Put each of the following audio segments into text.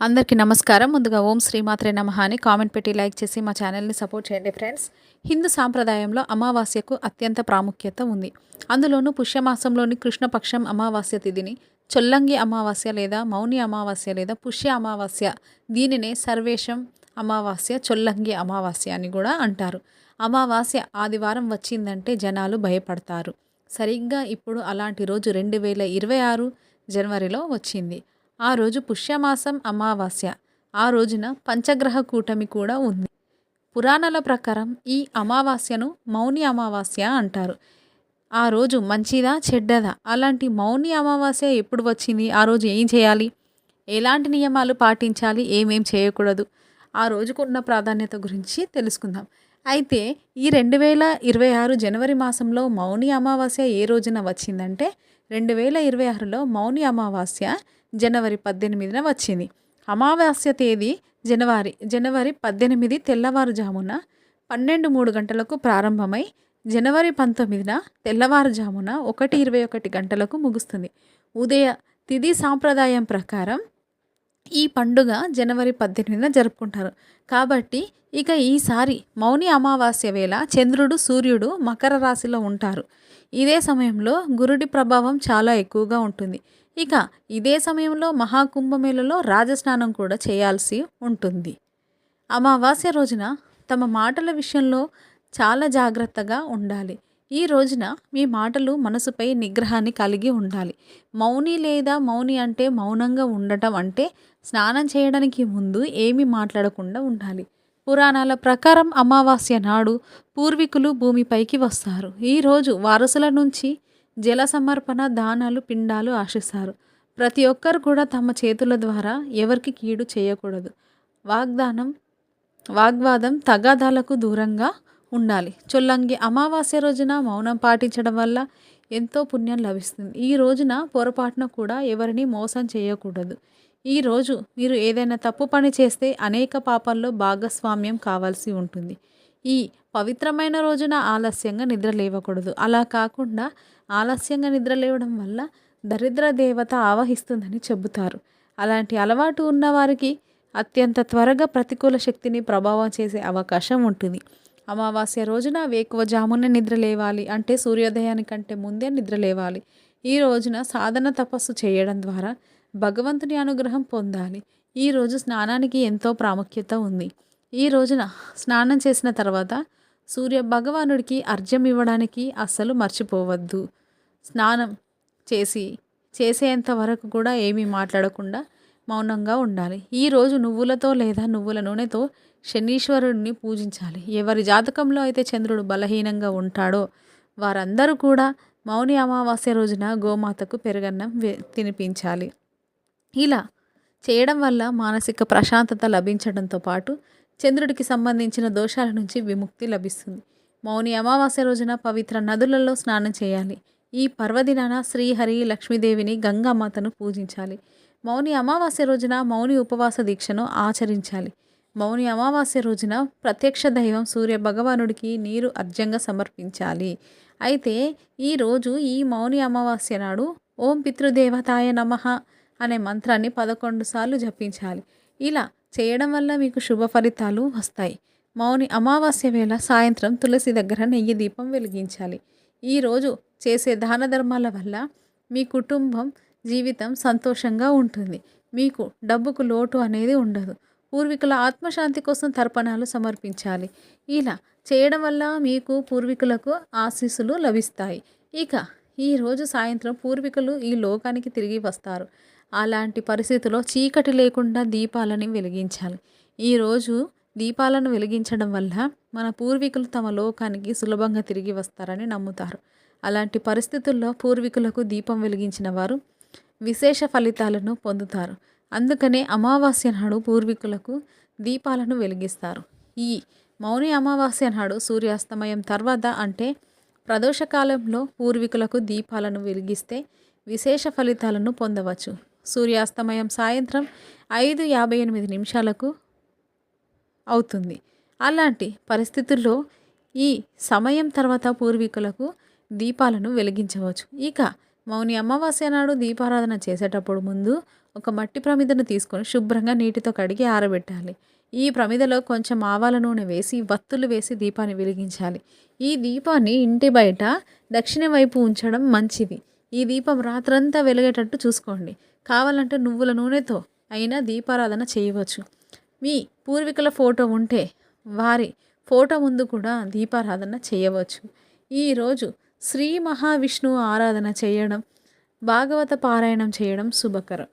అందరికీ నమస్కారం. ముందుగా ఓం శ్రీమాత్రే నమ అని కామెంట్ పెట్టి లైక్ చేసి మా ఛానల్ని సపోర్ట్ చేయండి ఫ్రెండ్స్. హిందూ సాంప్రదాయంలో అమావాస్యకు అత్యంత ప్రాముఖ్యత ఉంది. అందులోనూ పుష్యమాసంలోని కృష్ణపక్షం అమావాస్య తిథిని చొల్లంగి అమావాస్య లేదా మౌని అమావాస్య లేదా పుష్య అమావాస్య దీనినే సర్వేషం అమావాస్య చొల్లంగి అమావాస్య అని కూడా అంటారు. అమావాస్య ఆదివారం వచ్చిందంటే జనాలు భయపడతారు. సరిగ్గా ఇప్పుడు అలాంటి రోజు రెండు వేల ఇరవై ఆరు జనవరిలో వచ్చింది. ఆ రోజు పుష్యమాసం అమావాస్య. ఆ రోజున పంచగ్రహ కూటమి కూడా ఉంది. పురాణాల ప్రకారం ఈ అమావాస్యను మౌని అమావాస్య అంటారు. ఆ రోజు మంచిదా చెడ్డదా? అలాంటి మౌని అమావాస్య ఎప్పుడు వచ్చింది? ఆ రోజు ఏం చేయాలి? ఎలాంటి నియమాలు పాటించాలి? ఏమేం చేయకూడదు? ఆ రోజుకున్న ప్రాధాన్యత గురించి తెలుసుకుందాం. అయితే ఈ రెండు వేల ఇరవై ఆరు జనవరి మాసంలో మౌని అమావాస్య ఏ రోజున వచ్చిందంటే రెండు వేల ఇరవై ఆరులో మౌని అమావాస్య జనవరి పద్దెనిమిదిన వచ్చింది. అమావాస్య తేదీ జనవరి జనవరి పద్దెనిమిది తెల్లవారుజామున పన్నెండు మూడు గంటలకు ప్రారంభమై జనవరి పంతొమ్మిదిన తెల్లవారుజామున ఒకటి ఇరవై ఒకటి గంటలకు ముగుస్తుంది. ఉదయ తిథి సాంప్రదాయం ప్రకారం ఈ పండుగ జనవరి పద్దెనిమిదిన జరుపుకుంటారు. కాబట్టి ఇక ఈసారి మౌని అమావాస్య వేళ చంద్రుడు సూర్యుడు మకర రాశిలో ఉంటారు. ఇదే సమయంలో గురుడి ప్రభావం చాలా ఎక్కువగా ఉంటుంది. ఇక ఇదే సమయంలో మహాకుంభమేళలో రాజస్నానం కూడా చేయాల్సి ఉంటుంది. అమావాస్య రోజున తమ మాటల విషయంలో చాలా జాగ్రత్తగా ఉండాలి. ఈ రోజున మీ మాటలు మనసుపై నిగ్రహాన్ని కలిగి ఉండాలి. మౌని లేదా మౌని అంటే మౌనంగా ఉండటం అంటే స్నానం చేయడానికి ముందు ఏమీ మాట్లాడకుండా ఉండాలి. పురాణాల ప్రకారం అమావాస్య నాడు పూర్వీకులు భూమిపైకి వస్తారు. ఈరోజు వారసుల నుంచి జల సమర్పణ దానాలు పిండాలు ఆశిస్తారు. ప్రతి ఒక్కరు కూడా తమ చేతుల ద్వారా ఎవరికి కీడు చేయకూడదు. వాగ్దానం వాగ్వాదం తగాదాలకు దూరంగా ఉండాలి. చొల్లంగి అమావాస్య రోజున మౌనం పాటించడం వల్ల ఎంతో పుణ్యం లభిస్తుంది. ఈ రోజున పొరపాటున కూడా ఎవరిని మోసం చేయకూడదు. ఈ రోజు మీరు ఏదైనా తప్పు పని చేస్తే అనేక పాపాల్లో భాగస్వామ్యం కావాల్సి ఉంటుంది. ఈ పవిత్రమైన రోజున ఆలస్యంగా నిద్ర లేవకూడదు. అలా కాకుండా ఆలస్యంగా నిద్ర లేవడం వల్ల దరిద్ర దేవత ఆవహిస్తుందని చెబుతారు. అలాంటి అలవాటు ఉన్నవారికి అత్యంత త్వరగా ప్రతికూల శక్తిని ప్రభావం చేసే అవకాశం ఉంటుంది. అమావాస్య రోజున వేకువజామున నిద్ర లేవాలి అంటే సూర్యోదయానికంటే ముందే నిద్ర లేవాలి. ఈ రోజున సాధన తపస్సు చేయడం ద్వారా భగవంతుని అనుగ్రహం పొందాలి. ఈ రోజు స్నానానికి ఎంతో ప్రాముఖ్యత ఉంది. ఈ రోజున స్నానం చేసిన తర్వాత సూర్య భగవానుడికి అర్ఘ్యం ఇవ్వడానికి అస్సలు మర్చిపోవద్దు. స్నానం చేసి చేసేంత వరకు కూడా ఏమీ మాట్లాడకుండా మౌనంగా ఉండాలి. ఈరోజు నువ్వులతో లేదా నువ్వుల నూనెతో శనీశ్వరుడిని పూజించాలి. ఎవరి జాతకంలో అయితే చంద్రుడు బలహీనంగా ఉంటాడో వారందరూ కూడా మౌని అమావాస్య రోజున గోమాతకు పెరుగన్నం తినిపించాలి. ఇలా చేయడం వల్ల మానసిక ప్రశాంతత లభించడంతో పాటు చంద్రుడికి సంబంధించిన దోషాల నుంచి విముక్తి లభిస్తుంది. మౌని అమావాస్య రోజున పవిత్ర నదులలో స్నానం చేయాలి. ఈ పర్వదినాన శ్రీహరి లక్ష్మీదేవిని గంగామాతను పూజించాలి. మౌని అమావాస్య రోజున మౌని ఉపవాస దీక్షను ఆచరించాలి. మౌని అమావాస్య రోజున ప్రత్యక్ష దైవం సూర్య భగవానుడికి నీరు అర్జంగా సమర్పించాలి. అయితే ఈరోజు ఈ మౌని అమావాస్య నాడు ఓం పితృదేవతాయ నమ అనే మంత్రాన్ని పదకొండు సార్లు జపించాలి. ఇలా చేయడం వల్ల మీకు శుభ ఫలితాలు వస్తాయి. మౌని అమావాస్య వేళ సాయంత్రం తులసి దగ్గర నెయ్యి దీపం వెలిగించాలి. ఈరోజు చేసే దాన ధర్మాల వల్ల మీ కుటుంబం జీవితం సంతోషంగా ఉంటుంది. మీకు డబ్బుకు లోటు అనేది ఉండదు. పూర్వీకుల ఆత్మశాంతి కోసం తర్పణాలు సమర్పించాలి. ఇలా చేయడం వల్ల మీకు పూర్వీకులకు ఆశీస్సులు లభిస్తాయి. ఇక ఈరోజు సాయంత్రం పూర్వీకులు ఈ లోకానికి తిరిగి వస్తారు. అలాంటి పరిస్థితిలో చీకటి లేకుండా దీపాలని వెలిగించాలి. ఈరోజు దీపాలను వెలిగించడం వల్ల మన పూర్వీకులు తమ లోకానికి సులభంగా తిరిగి వస్తారని నమ్ముతారు. అలాంటి పరిస్థితుల్లో పూర్వీకులకు దీపం వెలిగించిన వారు విశేష ఫలితాలను పొందుతారు. అందుకనే అమావాస్య నాడు పూర్వీకులకు దీపాలను వెలిగిస్తారు. ఈ మౌని అమావాస్య నాడు సూర్యాస్తమయం తర్వాత అంటే ప్రదోషకాలంలో పూర్వీకులకు దీపాలను వెలిగిస్తే విశేష ఫలితాలను పొందవచ్చు. సూర్యాస్తమయం సాయంత్రం ఐదు యాభై ఎనిమిది నిమిషాలకు అవుతుంది. అలాంటి పరిస్థితుల్లో ఈ సమయం తర్వాత పూర్వీకులకు దీపాలను వెలిగించవచ్చు. ఇక మౌని అమావాస్య నాడు దీపారాధన చేసేటప్పుడు ముందు ఒక మట్టి ప్రమిదను తీసుకొని శుభ్రంగా నీటితో కడిగి ఆరబెట్టాలి. ఈ ప్రమిదలో కొంచెం ఆవాల నూనె వేసి వత్తులు వేసి దీపాన్ని వెలిగించాలి. ఈ దీపాన్ని ఇంటి బయట దక్షిణ వైపు ఉంచడం మంచిది. ఈ దీపం రాత్రంతా వెలిగేటట్టు చూసుకోండి. కావాలంటే నువ్వుల నూనెతో అయినా దీపారాధన చేయవచ్చు. మీ పూర్వీకుల ఫోటో ఉంటే వారి ఫోటో ముందు కూడా దీపారాధన చేయవచ్చు. ఈరోజు శ్రీ మహావిష్ణువు ఆరాధన చేయడం భాగవత పారాయణం చేయడం శుభకరం.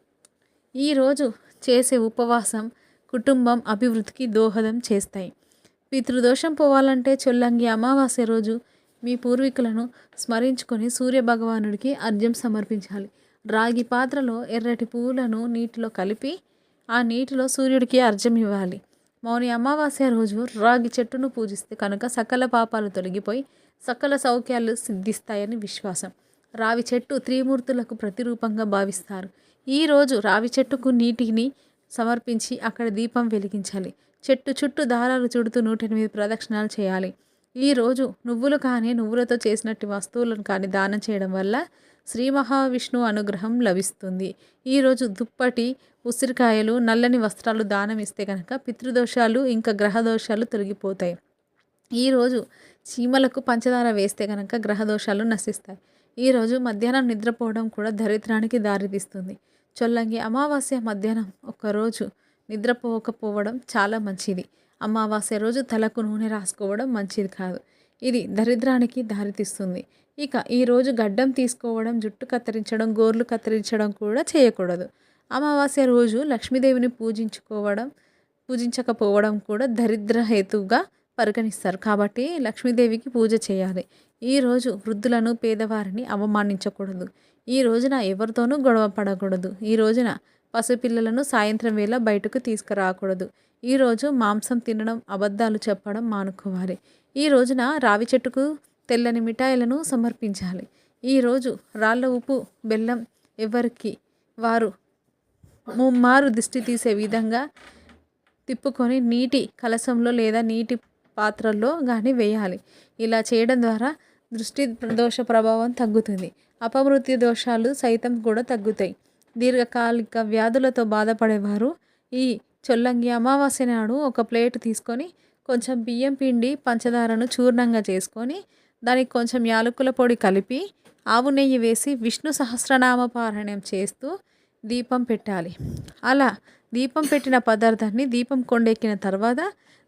ఈరోజు చేసే ఉపవాసం కుటుంబం అభివృద్ధికి దోహదం చేస్తాయి. పితృదోషం పోవాలంటే చొల్లంగి అమావాస్య రోజు మీ పూర్వీకులను స్మరించుకొని సూర్యభగవానుడికి అర్ఘ్యం సమర్పించాలి. రాగి పాత్రలో ఎర్రటి పువ్వులను నీటిలో కలిపి ఆ నీటిలో సూర్యుడికి అర్ఘ్యం ఇవ్వాలి. మౌని అమావాస్య రోజు రాగి చెట్టును పూజిస్తే కనుక సకల పాపాలు తొలగిపోయి సకల సౌఖ్యాలు సిద్ధిస్తాయని విశ్వాసం. రావి చెట్టు త్రిమూర్తులకు ప్రతిరూపంగా భావిస్తారు. ఈరోజు రావి చెట్టుకు నీటిని సమర్పించి అక్కడ దీపం వెలిగించాలి. చెట్టు చుట్టూ దారాలు చుడుతూ నూట ఎనిమిది ప్రదక్షిణాలు చేయాలి. ఈరోజు నువ్వులు కానీ నువ్వులతో చేసినట్టు వస్తువులను కానీ దానం చేయడం వల్ల శ్రీ మహావిష్ణు అనుగ్రహం లభిస్తుంది. ఈరోజు దుప్పటి ఉసిరికాయలు నల్లని వస్త్రాలు దానం ఇస్తే కనుక పితృదోషాలు ఇంకా గ్రహదోషాలు తొలగిపోతాయి. ఈరోజు చీమలకు పంచదార వేస్తే కనుక గ్రహదోషాలు నశిస్తాయి. ఈరోజు మధ్యాహ్నం నిద్రపోవడం కూడా దరిద్రానికి దారితీస్తుంది. చొల్లంగి అమావాస్య మధ్యాహ్నం ఒకరోజు నిద్రపోకపోవడం చాలా మంచిది. అమావాస్య రోజు తలకు నూనె రాసుకోవడం మంచిది కాదు. ఇది దరిద్రానికి దారితీస్తుంది. ఇక ఈరోజు గడ్డం తీసుకోవడం జుట్టు కత్తిరించడం గోర్లు కత్తిరించడం కూడా చేయకూడదు. అమావాస్య రోజు లక్ష్మీదేవిని పూజించుకోవడం పూజించకపోవడం కూడా దరిద్ర హేతువుగా పరిగణిస్తారు. కాబట్టి లక్ష్మీదేవికి పూజ చేయాలి. ఈరోజు వృద్ధులను పేదవారిని అవమానించకూడదు. ఈ రోజున ఎవరితోనూ గొడవ పడకూడదు. ఈ రోజున పసిపిల్లలను సాయంత్రం వేళ బయటకు తీసుకురాకూడదు. ఈరోజు మాంసం తినడం అబద్ధాలు చెప్పడం మానుకోవాలి. ఈ రోజున రావి చెట్టుకు తెల్లని మిఠాయిలను సమర్పించాలి. ఈరోజు రాళ్ళ ఉప్పు బెల్లం ఎవరికి? వారు ముమ్మారు దిష్టి తీసే విధంగా తిప్పుకొని నీటి కలసంలో లేదా నీటి పాత్రల్లో కానీ వేయాలి. ఇలా చేయడం ద్వారా దృష్టి దోష ప్రభావం తగ్గుతుంది. అపమృత్యు దోషాలు సైతం కూడా తగ్గుతాయి. దీర్ఘకాలిక వ్యాధులతో బాధపడేవారు. ఈ చొల్లంగి అమావాస్య నాడు ఒక ప్లేట్ తీసుకొని కొంచెం బియ్యం పిండి పంచదారను చూర్ణంగా చేసుకొని దానికి కొంచెం యాలకుల పొడి కలిపి ఆవు నెయ్యి వేసి విష్ణు సహస్రనామ పారాయణం చేస్తూ దీపం పెట్టాలి. అలా దీపం పెట్టిన పదార్థాన్ని దీపం కొండెక్కిన తర్వాత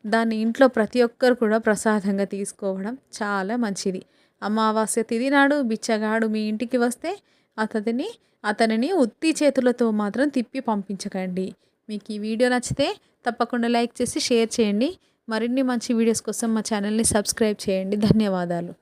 దాన్ని ఇంట్లో ప్రతి ఒక్కరు కూడా ప్రసాదంగా తీసుకోవడం చాలా మంచిది. అమావాస్య తిది నాడు బిచ్చగాడు మీ ఇంటికి వస్తే అతడిని అతనిని ఉత్తి చేతులతో మాత్రం తిప్పి పంపించకండి. మీకు ఈ వీడియో నచ్చితే తప్పకుండా లైక్ చేసి షేర్ చేయండి. మరిన్ని మంచి వీడియోస్ కోసం మా ఛానల్ని సబ్స్క్రైబ్ చేయండి. ధన్యవాదాలు.